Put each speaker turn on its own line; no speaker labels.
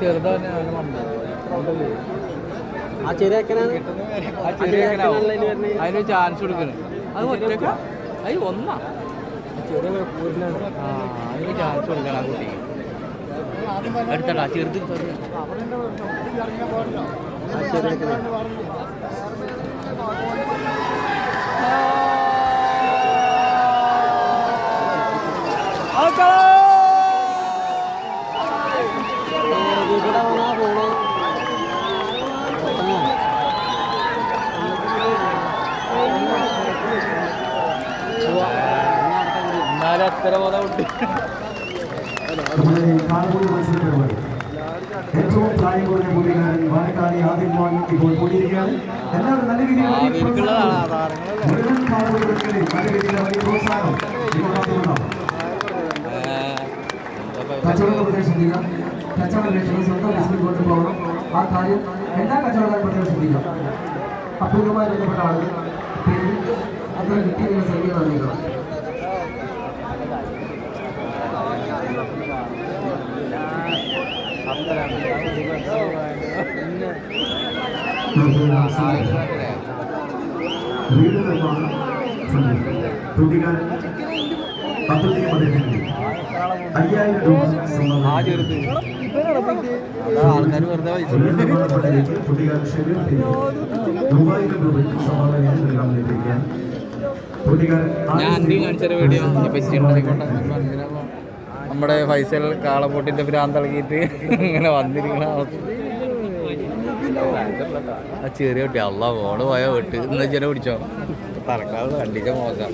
ചെറുതാണ്
ആ ചെറിയക്കനാണ്
അതിന് ചാൻസ് കൊടുക്കണം. അത് ഒറ്റക്ക? അത് ഒന്നാ. ആ അതിന് ചാൻസ് കൊടുക്കണം ആ കുട്ടിക്ക്. അടുത്തടാ ചെറുത്.
ആ
അത്ര പോലെ ഉണ്ട്
ഏറ്റവും പ്രായം കുറഞ്ഞ കൂട്ടുകാരൻ വാഴക്കാലി ആദ്യം ഇപ്പോൾ കൂടിയിരിക്കുകയാണ്. എല്ലാവരും നല്ല രീതിയിൽ നല്ല പ്രോത്സാഹനം കച്ചവട പ്രദേശം ചെയ്യാം കച്ചവട ലക്ഷ്യങ്ങൾ സ്വന്തം ബിസിനസ് കൊണ്ടുപോകണം ആ കാര്യം എല്ലാ കച്ചവടക്കാരും പ്രത്യേകം ശ്രദ്ധിക്കാം. അപൂർവമായി ബന്ധപ്പെട്ട ആളുകൾ അത്ര കിട്ടിയ സംഖ്യ നൽകുക രൂപ
ആൾക്കാർ വെറുതെ
മൂവായിരം രൂപയ്ക്ക് സംഭാവനയായി നൽകാൻ ലഭിക്കാൻ
ഞാൻ കാണിച്ചൊരു വീഡിയോ നമ്മുടെ ഫൈസൽ കാളപ്പൊട്ടിന്റെ ഭ്രാന്ത് ഇളകിയിട്ട് ഇങ്ങനെ വന്നിരിക്കണ ആ ചെറിയ കുട്ടി അല്ല ഓട് പോയ വെട്ട്. ഇന്ന് ചെറിയ പിടിച്ചോ? തറക്കാതെ കണ്ടിച്ച മോശം.